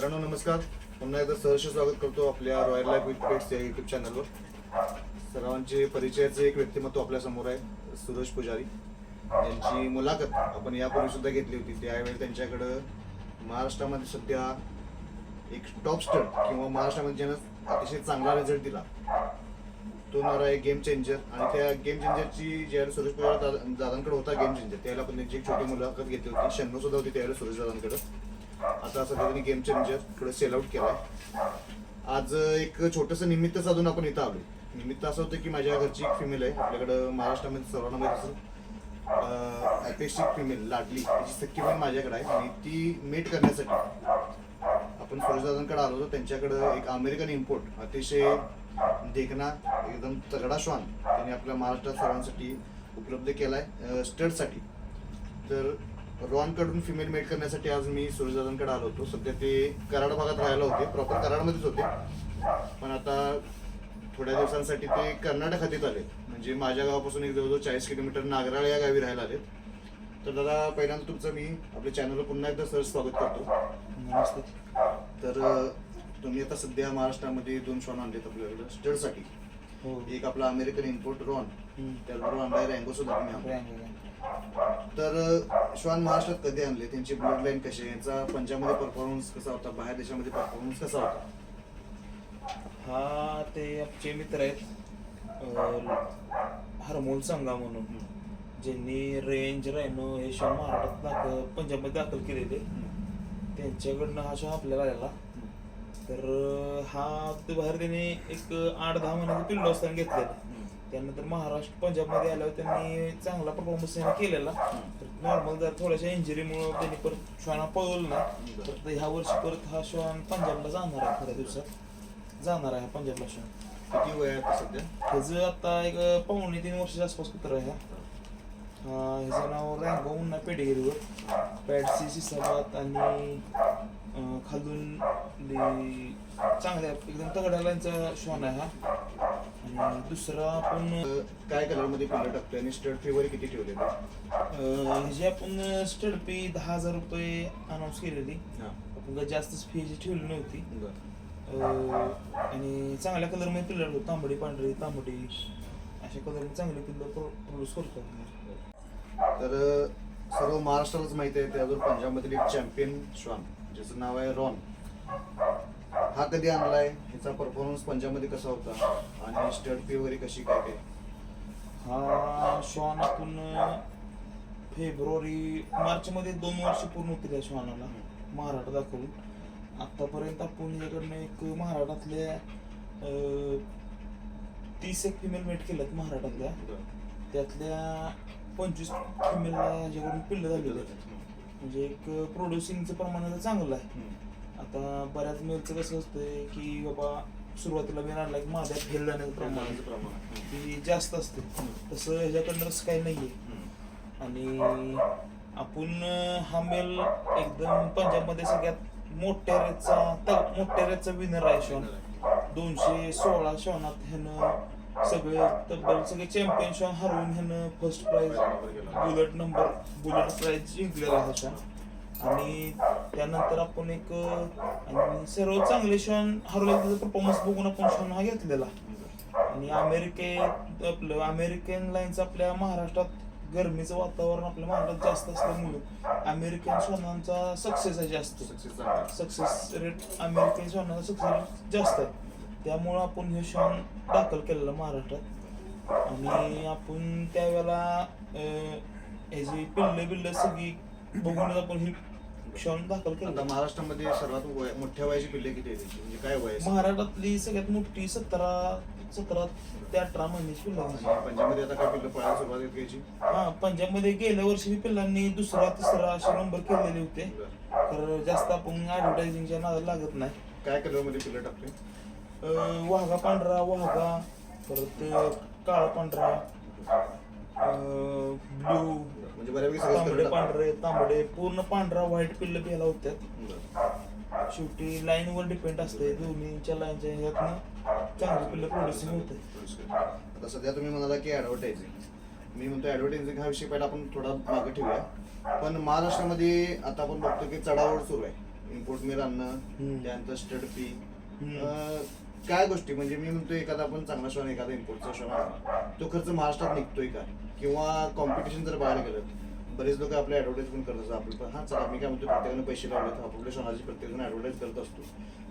मित्रांनो नमस्कार. पुन्हा एकदा सहर्ष स्वागत करतो आपल्या रॉयल लाईफ विथ पेट्स या युट्यूब चॅनलवर सर्वांचे परिचयाचे एक व्यक्तिमत्व आपल्यासमोर आहे सुरेश पुजारी. यांची मुलाखत आपण यापूर्वी सुद्धा घेतली होती. त्यावेळी त्यांच्याकडं महाराष्ट्रामध्ये सध्या एक टॉप स्टर किंवा महाराष्ट्रामध्ये ज्यानं अतिशय चांगला रिझल्ट दिला तो नर आहे गेम चेंजर आणि त्या गेम चेंजरची ज्यावेळी सुरेश पुजारी दादांकडे होता गेम चेंजर त्यावेळेला पण त्यांची एक छोटी मुलाखत घेतली होती. शन्नू सुद्धा होती त्यावेळेला सुरेश दादांकडे. आता सध्या त्यांनी गेम चेंजर पुढे सेल आउट केलाय. आज एक छोटंसं निमित्त साधून आपण इथं आलोय. निमित्त असं होतं की माझ्या घरची एक फिमेल आहे आपल्याकडं महाराष्ट्रामध्ये सर्वांना माहीत असेल अपेक्षित फिमेल लाडली तिची सख्खी बहीण माझ्याकडे आहे आणि ती मेट करण्यासाठी आपण फौजदादांकडे आलो होतो. त्यांच्याकडं एक अमेरिकन इम्पोर्ट अतिशय देखना एकदम तगडा श्वान त्यांनी आपल्या महाराष्ट्रात सर्वांसाठी उपलब्ध केला आहे स्टडसाठी तर रॉनकडून फिमेल मेट करण्यासाठी आज मी सुरेशदादांकडे आलो होतो. सध्या ते कराड भागात राहायला होते. प्रॉपर कराडमध्येच होते. पण आता थोड्या दिवसांसाठी ते कर्नाटक हद्दीत आले. म्हणजे माझ्या गावापासून एक जवळजवळ चाळीस किलोमीटर नागराळ या गावी राहायला आले तर दादा पहिल्यांदा तुमचं मी आपल्या चॅनलवर पुन्हा एकदा सर स्वागत करतो. नमस्ते. तर तुम्ही आता सध्या महाराष्ट्रामध्ये दोन शॉन आणलेत आपल्याकडे. स्टडसाठी एक आपला अमेरिकन इम्पोर्ट रॉन हम्म. त्याचबरोबर आणलाय रँगो सुद्धा तुम्ही. तर श्वान महाराष्ट्रात कधी आणले? त्यांची ब्लड लाईन कशी आहे? यांचा पंजाबमध्ये परफॉर्मन्स कसा होता? बाहेर देशामध्ये परफॉर्मन्स कसा होता? हा ते आमचे मित्र आहेत. हरमोल संघा म्हणून. ज्यांनी रेंज रायनो हे शॉ महाराष्ट्रात दाखल पंजाबमध्ये दाखल केलेले. त्यांच्याकडनं हा शॉ आपल्याला आलेला. तर हा ते बाहेर त्यांनी एक आठ दहा महिन्याचा पिल्लो असताना घेतलेला त्यानंतर महाराष्ट्र पंजाबमध्ये आल्यावर त्यांनी चांगला परफॉर्मन्स त्यांनी केलेला. तर नॉर्मल जर थोड्याशा इंजुरीमुळे त्यांनी परत श्वाना पळवलं नाही तर ह्या वर्षी परत हा श्वान पंजाबला जाणार आहे थोड्या दिवसात. जाणार आहे पंजाबला श्वान. किती वय आहे सध्या? ह्याचं आता एक पावणे तीन वर्षाच्या आसपास कुत्र आहे ह्याचं नाव रँगो मुन्ना पेडेगिरीवर. पॅडसी सिसाबात आणि खालून चांगल्या एकदम तगड्या लाईनचा श्वान आहे हा. आणि दुसरा आपण काय कलरमध्ये पिल्लं टाकतोय आणि स्टड फी वगैरे किती अं, ह्याची आपण स्टड फी दहा हजार रुपये अनाऊन्स केलेली. हा. आपण काही जास्तच फी ह्याची ठेवली नव्हती. आणि चांगल्या कलरमध्ये पिल्लर होतो. तांबडी पांढरी तांबडी. अशा कलरमध्ये चांगले पिल्लर प्रोड्यूस करतो तर सर्व महाराष्ट्रालाच माहिती आहे त्याजवळ पंजाबमधील एक चॅम्पियन श्वान ज्याचं नाव आहे रॉन. हा कधी आणलाय? ह्याचा परफॉर्मन्स पंजाबमध्ये कसा होता? आणि स्टड फी वगैरे कशी काय काय? हा श्वान आपण फेब्रुवारी मार्च मध्ये दोन वर्ष पूर्ण होतील या श्वानाला महाराष्ट्र दाखवून. आतापर्यंत आपण याच्याकडनं एक महाराष्ट्रातल्या तीस एक फिमेल मेट केल्यात महाराष्ट्रातल्या त्यातल्या पंचवीस फिमेलला याच्याकडून पिल्लं झालेली आहेत. म्हणजे एक प्रोड्युसिंगचं प्रमाण आता चांगलं आहे. आता बऱ्याच मेलचं कसं असतंय की बाबा सुरुवातीला मी आणला की माझ्या फेल जाण्याचं प्रमाण प्रमाण की जास्त असते. तसं ह्याच्याकडनं असं काही नाहीये. आणि आपण हा मेल एकदम पंजाबमध्ये सगळ्यात मोठ्या रेटचा त- मोठ्या रेटचा विनर आहे शॉन. दोनशे सोळा शॉनात ह्यानं सगळे तब्बल सगळे चॅम्पियन शॉन हरवून ह्यानं first prize bullet number bullet prize जिंकलेला शॉन आणि त्यानंतर आपण एक आणि सर्व चांगले शॉन हरवले त्याचा परफॉर्मन्स बघून आपण शॉन हा घेतलेला. आणि अमेरिकेत आपलं अमेरिकन लाईन्स आपल्या महाराष्ट्रात गरमीचं वातावरण आपल्या महाराष्ट्रात जास्त असल्यामुळे अमेरिकन श्वानांचा सक्सेस आहे जास्त. सक्सेस रेट अमेरिकन श्वानांचा सक्सेस रेट जास्त आहे. त्यामुळं आपण हे श्वान दाखल केलेलं महाराष्ट्रात. आणि आपण त्यावेळेला ह्याची पिल्ले बिल्ले सगळी बघूनच आपण ही श्वान दाखल आता केलं महाराष्ट्रामध्ये सर्वात वय- मोठ्या वयाची पिल्ले किती आहेत म्हणजे काय वय आहे? महाराष्ट्रातली सगळ्यात मोठी सतरा सतरा ते अठरा महिन्याची पिल्लं. आणि पंजाबमध्ये आता काय पिल्लं पळायला सुरुवात त्याची हा पंजाबमध्ये गेल्या वर्षी पिल्लांनी दुसरा तिसरा असे नंबर केलेले होते. तर जास्त आपण ऍडव्हर्टायझिंगच्या नादाला लागत नाही. काय कलरमध्ये पिल्लं टाकतोय? अं, वाघा पांढरा वाघा परत काळा पांढरा ब्ल्यू म्हणजे बऱ्यापैकी तांबडे कलर पांढरे. तांबडे पूर्ण पांढरा व्हाईट पिल्ल प्यायला होत्यात. शेवटी लाईन वर डिपेंड असते दोन्हीच्या लाईनच्या ह्यातनं चांगली पिल्ल प्रोड्युसिंग होते. आता सध्या तुम्ही म्हणाला की ऍडव्हर्टायझिंग मी म्हणतो ऍडव्हर्टायझिंग हा विषय पहिला आपण थोडा मागे ठेवूया. पण महाराष्ट्रामध्ये आता आपण बघतो की चढावड सुरू आहे. इम्पोर्ट मेल आणणं हम्म. त्यानंतर स्टड फी हम्म. काय गोष्टी? म्हणजे मी म्हणतो एखादा आपण चांगला शॉन एखादा इम्पोर्टचा शॉन आणला तो खर्च महाराष्ट्रात निघतोय का? किंवा कॉम्पिटिशन जर बाहेर गेलं बरेच लोक आपले ऍडव्हर्टाईज पण करत असतात. आपलं पण हा चला मी काय म्हणतो प्रत्येकाने पैसे लावले तर आपल्या शॉनाची प्रत्येकजण ऍडव्हर्टाईज करत असतो.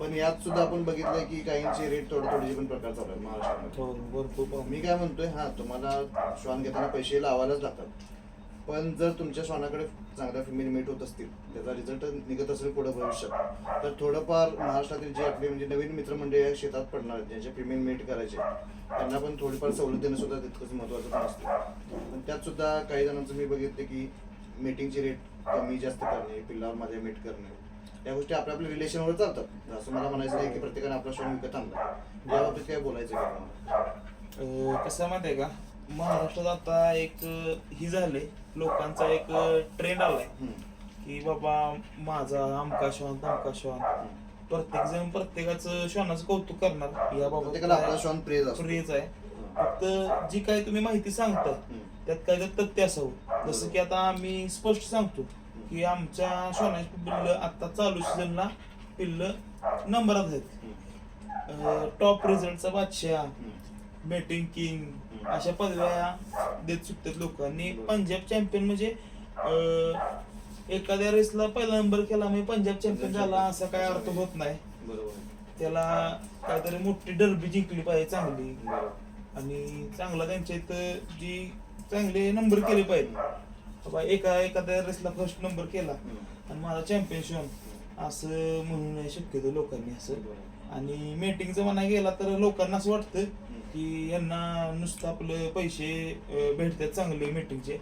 पण यात सुद्धा आपण बघितलंय की काहींचे रेट थोडे थोडेचे पण प्रकार चालू आहेत महाराष्ट्रामध्ये. हो. मी काय म्हणतोय हा तुम्हाला श्वान घेताना पैसे लावायलाच लागतात. पण जर तुमच्या श्वानाकडे चांगल्या फिमेल मेट होत असतील त्याचा रिझल्ट निघत असेल पुढे भविष्यात तर थोडंफार महाराष्ट्रातील जे आपले म्हणजे नवीन मित्रमंडळी या शेतात पडणार आहेत, ज्यांचे फिमेल मेट करायचे त्यांना पण थोडीफार सवलत देणं सुद्धा तितकंच महत्वाचं पण असतं. पण त्यात सुद्धा काही जणांचं मी बघितलं की मीटिंगची रेट कमी जास्त करणे पिल्लावर माझ्या मीट करणे या गोष्टी आपल्या आपल्या रिलेशनवर चालतात. असं मला म्हणायचं आहे की प्रत्येकाने आपला श्वान विकत आणला. याबाबतीत काय बोलायचं कसं माहिती आहे का? महाराष्ट्रात आता एक ही झाले लोकांचा एक ट्रेंड आलाय. की बाबा माझा आमका श्वान तमका श्वान प्रत्येक जण प्रत्येकाचं श्वानाचं कौतुक करणार या प्रत्येकाला आपला बाबत श्वान प्रेज असतो प्रियच आहे फक्त जी काही तुम्ही माहिती सांगता. त्यात काय तर तथ्य असावं जसं की आता आम्ही स्पष्ट सांगतो की आमच्या श्वानाची पिल्ल आता चालू सीझनला पिल्ल नंबरात आहेत टॉप रिझल्टचा बादशाह. Batting king. अशा पदव्या देत सुटतात लोक आणि. पंजाब चॅम्पियन म्हणजे एखाद्या रेसला पहिला नंबर केला म्हणजे पंजाब चॅम्पियन झाला असा काय अर्थ होत नाही बरोबर त्याला काहीतरी मोठी डरबी जिंकली पाहिजे चांगली आणि चांगला त्यांच्या इथं जी चांगले नंबर केले पाहिजे बाबा एका एखाद्या रेसला फर्स्ट नंबर केला. आणि माझा चॅम्पियनशिप असं म्हणू नाही शक्यतो लोकांनी असं. आणि मीटिंगचं म्हणा गेला तर लोकांना असं वाटतं. की यांना नुसतं आपलं पैसे भेटतात चांगले मीटिंगचे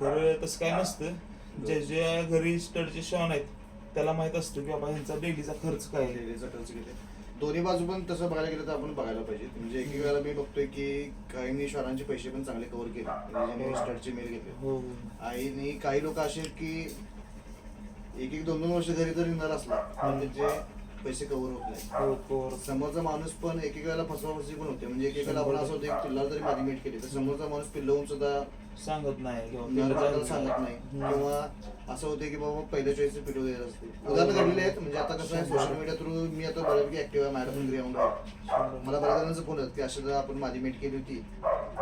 तर तसं काय नसतं. ज्या ज्या घरी स्टडचे शॉन आहेत त्याला माहीत असतं की बाबा ह्यांचा डेलीचा खर्च काय आहे. खर्च किती? दोन्ही बाजू पण तसं बघायला गेलं तर आपण बघायला पाहिजे. म्हणजे एक एक वेळेला मी बघतोय की काहींनी श्वानांचे पैसे पण चांगले कव्हर केले. म्हणजे स्टडचे मेल घेतले. हो. आणि काही लोक असे आहेत की एक एक दोन दोन वर्ष घरी जर येणार असला. तर त्याचे पैसे कव्हर होत नाही. हो. समोरचा माणूस पण एक एक वेळेला फसवाफसवी पण होते. म्हणजे एक एक वेळेला आपण असं होतं की पिल्लाला जरी माझी मीट केली तर समोरचा माणूस पिल्लवून सुद्धा सांगत नाही किंवा पिल्लं सांगत नाही. किंवा असं होते की बाबा पहिल्या चॉईस पिटू देत असते. उदाहरण घडलेले आहेत. म्हणजे आता कसं आहे सोशल मीडिया थ्रू मी आता बऱ्यापैकी ऍक्टिव्ह आहे माझ्या पण ग्राउंड आहे मला बऱ्याच जणांचं फोन येतात की अशा जर आपण माझी मीट केली होती.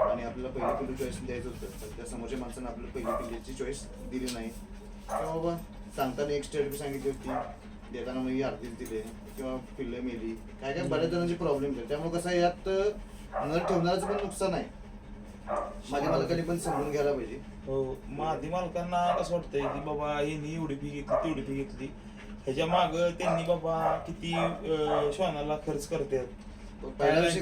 आणि आपल्याला पहिली पिल्लू चॉईस द्यायचं होतं. पण त्या समोरच्या माणसानं आपल्याला पहिली पिल्लीची चॉईस दिली नाही. किंवा बाबा सांगताना एक स्टेट सांगितली होती. देताना मग अर्धीच दिले किंवा पिल्लं मेली. काय काय बऱ्याच जणांचे प्रॉब्लेम आहेत त्यामुळे कसं आहे यात नर ठेवणाऱ्याचं पण नुकसान आहे. माझ्या मालकाने पण समजून घ्यायला पाहिजे. हो मादी मालकांना कसं वाटतंय की बाबा यांनी एवढी फी घेतली तेवढी फी घेतली. ह्याच्या माग त्यांनी बाबा किती अं, श्वानाला खर्च करतात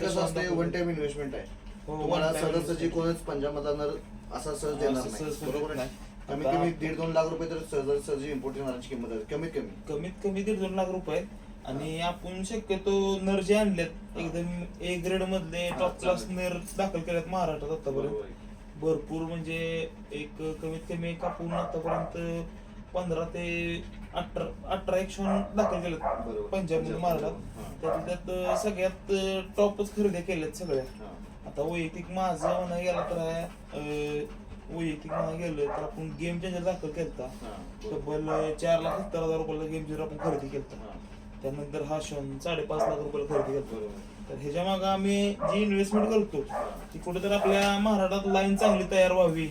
कसं असतं वन टाइम इन्व्हेस्टमेंट आहे. हो, तुम्हाला one time सहजासहजी investment. कोणच पंजाबमधला नर असा सहज देणार असं नाही. सहज बरोबर आहे? कमीत आता- कमी दीड दोन लाख रुपये तर सहजासहजी इम्पोर्ट येणाऱ्याची किंमत आहे कमीत कमी कमीत कमी दीड दोन लाख रुपये. आणि आपण शक्यतो नर जे आणलेत एकदम ए ग्रेड मधले टॉप क्लास नर दाखल केल्यात महाराष्ट्रात आतापर्यंत भरपूर म्हणजे एक कमीत कमी एक आपण आतापर्यंत पंधरा ते अठरा अठरा एक शॉन दाखल केलेत बरोबर. पंजाबमध्ये हा. महाराष्ट्रात त्यात त्यात सगळ्यात टॉपच खरेदी केल्यात सगळ्या हा. आता वैयक्तिक माझं म्हणा गेला तर आहे, अं, वैयक्तिक म्हणा गेलं तर आपण गेम चेंजर दाखल केलता. तब्बल चार लाख सत्तर हजार रुपयाला गेम चेंजर आपण खरेदी केलता. त्यानंतर हा शॉन साडेपाच लाख रुपयाला खरेदी बरोबर तर ह्याच्या मागे आम्ही जी इन्व्हेस्टमेंट करतो ती कुठेतरी आपल्या महाराष्ट्रात लाईन चांगली तयार व्हावी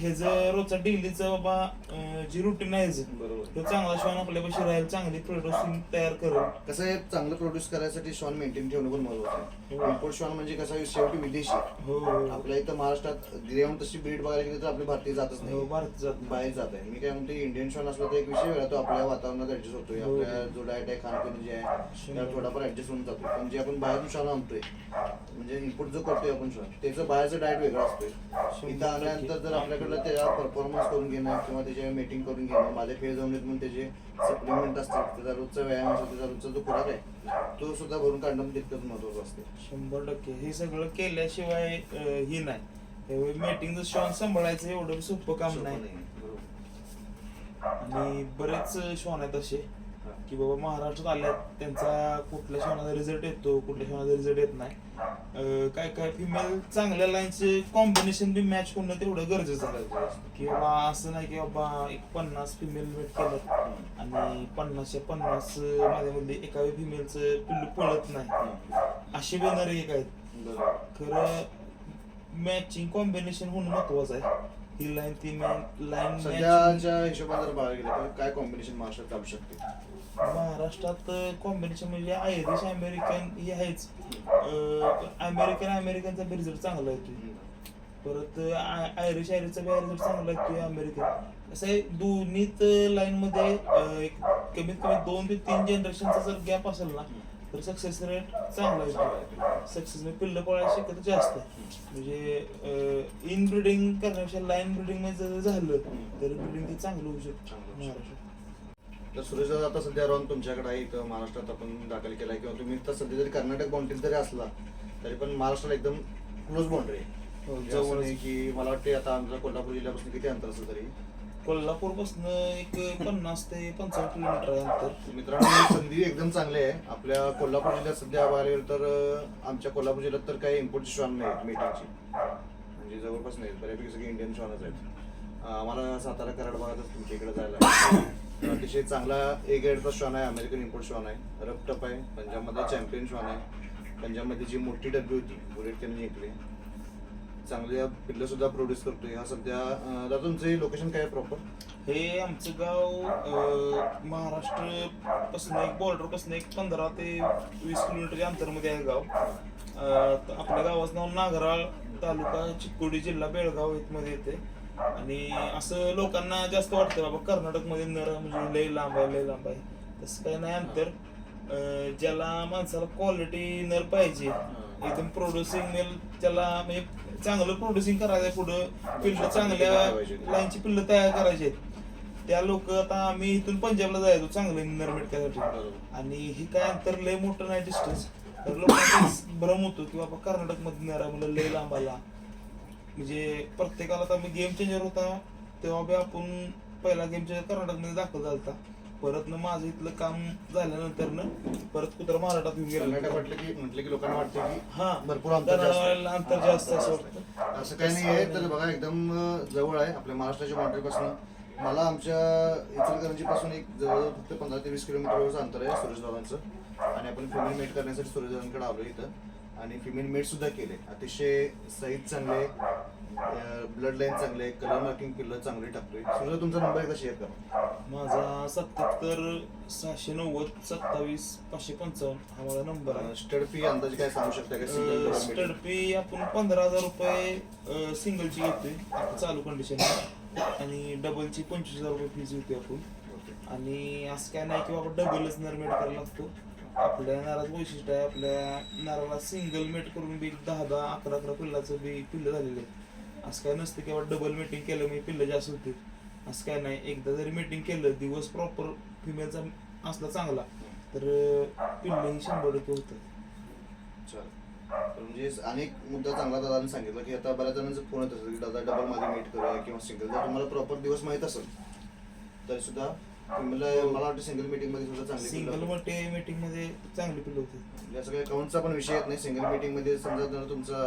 हे जर रोजचा डेलीचं बाबा जी रुटीन आहे बरोबर. तो चांगला शॉन आपल्यापाशी राहील चांगली प्रोडक्शन तयार करेल. कसं आहे चांगलं प्रोड्यूस करायसाठी श्वान मेंटेन ठेवणं पण महत्वाचं आहे. हो. इम्पोर्ट श्वान म्हणजे कसं आहे शेवटी विदेशी हो हो. आपल्या इथं महाराष्ट्रात गिऱ्हाईक तशी ब्रीड बघायला गेली तर आपली भारतीय जातच हो, नाही भारत जात नाही. बाहेर जात आहे. मी काय म्हणतो इंडियन शॉन असला तर एक विषय वेगळा तो आपल्या वातावरणात ऍडजस्ट होतोय. हो. आपल्या जो डाएट आहे खाणपिण जे आहे त्याला थोडाफार ऍडजस्ट होऊन जातो पण जे आपण बाहेरून शॉन आणतोय म्हणजे इनपुट जो करतोय आपण शॉन त्याचं बाहेरचं डाएट वेगळं असतोय. इथं आल्यानंतर जर आपल्याकडलं त्याला परफॉर्मन्स करून घेणं किंवा त्याच्या मीटिंग करून घेणं माझे फेज येत म्हणून त्याचे सप्लिमेंट असतात त्याचा रोजचा व्यायाम असतो त्याचा रोजचा जो खुराक आहे तो सुद्धा भरून काढणं तितकंच महत्वाचं असते शंभर टक्के. हे सगळं केल्याशिवाय हे नाही. मीटिंगचं शॉन सांभाळायचं एवढं सोपं काम नाही. आणि बरेच शॉन आहेत असे. की बाबा महाराष्ट्रात आल्यात त्यांचा कुठल्या क्षणाचा रिझल्ट येतो कुठल्या क्षणाचा रिझल्ट येत नाही. काय काय फिमेल चांगल्या लाईनचे कॉम्बिनेशन बी मॅच होणं तेवढं गरजेचं आहे. की बाबा असं नाही की बाबा एक पन्नास फिमेल मेट केलं आणि पन्नासच्या पन्नास माझ्यामध्ये एका फिमेलचं पिल्लू पळत नाही. असे बनणार एक आहेत. खरं मॅचिंग कॉम्बिनेशन होणं महत्वाचं आहे. ही लाईन ती लाईन सध्याच्या हिशोबाने जर बघायला गेलं तर काय कॉम्बिनेशन महाराष्ट्रात चालू शकते? महाराष्ट्रात कॉम्बिनेशन म्हणजे आयरिश अमेरिकन हे आहेच. अमेरिकन अमेरिकनचा बी रिझल्ट चांगला येतो परत आय- आयरिश आयरिशचा बी रिझल्ट चांगला येतोय अमेरिकन असं आहे दोन्हीत लाईन मध्ये अं, एक कमीत कमी दोन ते तीन जनरेशनचा जर गॅप असेल ना तर सक्सेस रेट चांगला येतो सक्सेस म्हणजे पिल्लं पळायची शक्यता जास्त. म्हणजे इन ब्रिडिंग करण्यापेक्षा लाईन ब्रिडिंगमध्ये जर झालं तर ब्रिडिंग ते चांगलं होऊ शकतं. महाराष्ट्रात. तर सुरेश दादा आता सध्या राहून तुमच्याकडे आहे इथं. महाराष्ट्रात आपण दाखल केलाय. किंवा तुम्ही तर सध्या जरी कर्नाटक बाउंड्रीत जरी असला तरी पण महाराष्ट्राला एकदम क्लोज बाउंड्री आहे. हो. असं नाही. की मला वाटते आता आमच्या कोल्हापूर जिल्ह्यापासून किती अंतर असेल तरी. कोल्हापूरपासून एक पन्नास ते पंचावन्न किलोमीटर आहे अंतर. मित्रांनो संधी एकदम चांगली आहे. आपल्या कोल्हापूर जिल्ह्यात सध्या गेलं तर आमच्या कोल्हापूर जिल्ह्यात तर काही इम्पोर्टची श्वान नाही मीटिंगची म्हणजे जवळपास नाही. बऱ्यापैकी सगळे इंडियन श्वानच आहेत. आम्हाला सातारा कराड भागातच तुमच्या इकडे जायला अतिशय चांगला ए ग्रेडचा श्वान आहे अमेरिकन इम्पोर्ट श्वान आहे रपटप आहे पंजाबमध्ये चॅम्पियन श्वान आहे पंजाबमध्ये जी मोठी डब्बी होती बुलेट त्यांनी जिंकली. चांगल्या पिल्लं सुद्धा प्रोड्यूस करतोय. हा सध्या दादा तुमचं लोकेशन काय आहे प्रॉपर हे आमचं गाव अं, महाराष्ट्रपासून एक बॉर्डरपासून एक पंधरा ते वीस किलोमीटरच्या अंतरमध्ये आहे गाव. आपल्या गावाचं नाव नागराळ तालुका चिकोडी जिल्हा बेळगावमध्ये येते. आणि असं लोकांना जास्त वाटतं बाबा कर्नाटकमध्ये नर म्हणजे लय लांब आहे लय लांब आहे. तसं काही नाही अंतर. ज्याला माणसाला क्वालिटी नर पाहिजे एकदम प्रोड्युसिंग त्याला म्हणजे चांगलं प्रोड्युसिंग करायचं आहे पुढं पिल्ल चांगल्या लाईनची पिल्ल तयार करायची आहेत. त्या लोक आता आम्ही इथून पंजाबला जायचो चांगलं नर करायसाठी आणि हे काय अंतर लय मोठं नाही डिस्टन्स तर लोकांना भ्रम होतो की बाबा कर्नाटकमध्ये नरा मुलं लय लांब आला. म्हणजे प्रत्येकाला आता मी गेम चेंजर होता तेव्हा बी आपण पहिला गेम चेंजर कर्नाटकमध्ये दाखल झालता परत न माझं इथलं काम झाल्यानंतर न परत कुत्र महाराष्ट्रात येऊन गेलो. म्हटलं की म्हटलं की लोकांना वाटतं की हा भरपूर अंतर जास्त. आहे. कर्नाटकाला अंतर जास्त आहे असं वाटतं. असं काही नाही आहे तर बघा एकदम अं, जवळ आहे आपल्या महाराष्ट्राच्या बाउंड्रीपासून मला आमच्या इचलकरंजी पासून एक जवळ फक्त पंधरा ते वीस किलोमीटरवरचं अंतर आहे सुरेश दादांचं. आणि आपण फिमेल मेट करण्यासाठी सुरेश दादांकडे आलो इथं. आणि फिमेल मेट सुद्धा केले. अतिशय साईज चांगले ब्लड लाईन चांगले कलर मार्किंग पिल्लं चांगली टाकतोय सुरेश तुमचा नंबर एकदा शेअर करा. माझा सत्याहत्तर सहाशे नव्वद सत्तावीस पाचशे पंचावन्न हा माझा नंबर आहे. स्टड फी अंदाजे काय सांगू शकता का? सिंगल स्टड फी आपण पंधरा हजार रुपये सिंगलची घेतोय. आता चालू कंडिशन आणि डबलची पंचवीस हजार रुपये फीज घेतोय आपण. आणि असं काय नाही की बाबा डबलच नर मेट करायला लागतो. आपल्या नारळाचं वैशिष्ट्य आहे आपल्या नाराला सिंगल मेट करून बी दहा दहा अकरा अकरा पिल्लाचं बी पिल्लं झालेलं आहे असं काय नसतं की बाबा डबल मीटिंग केलं मी पिल्लं जास्त होते असं काय नाही. एकदा जरी मीटिंग केलं दिवस प्रॉपर फिमेलचा असला चांगला तर पिल्लंही शंभर रुपये होतं चल. म्हणजे अनेक मुद्दा चांगला दादाने सांगितलं की आता बऱ्याच जणांचं फोन येत असेल की दादा डबल माझी मीट करूया किंवा सिंगल जर तुम्हाला प्रॉपर दिवस माहीत असेल तरी सुद्धा मला वाटतं सिंगल मीटिंगमध्ये सुद्धा चांगली सिंगल पिल्लं मोठे मीटिंगमध्ये चांगली पिल्लं होते. म्हणजे असं काही काउंटचा पण विषय येत नाही. सिंगल मीटिंगमध्ये समजा जर तुमचा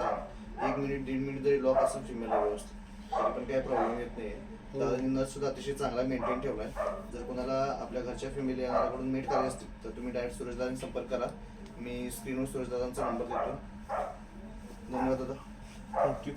एक मिनिट दीड मिनिट जरी लॉक असेल फिमेल व्यवस्थित तरी पण काही प्रॉब्लेम येत नाही. हो. दादानी नर्स सुद्धा अतिशय चांगला मेंटेन ठेवलाय. जर कोणाला आपल्या घरच्या फॅमिली येणाऱ्याकडून मीट करायचे असतील तर तुम्ही डायरेक्ट सुरेशदारांनी संपर्क करा. मी स्क्रीनवर सुरेशदादांचा नंबर देतो. धन्यवाद दादा. थँक्यू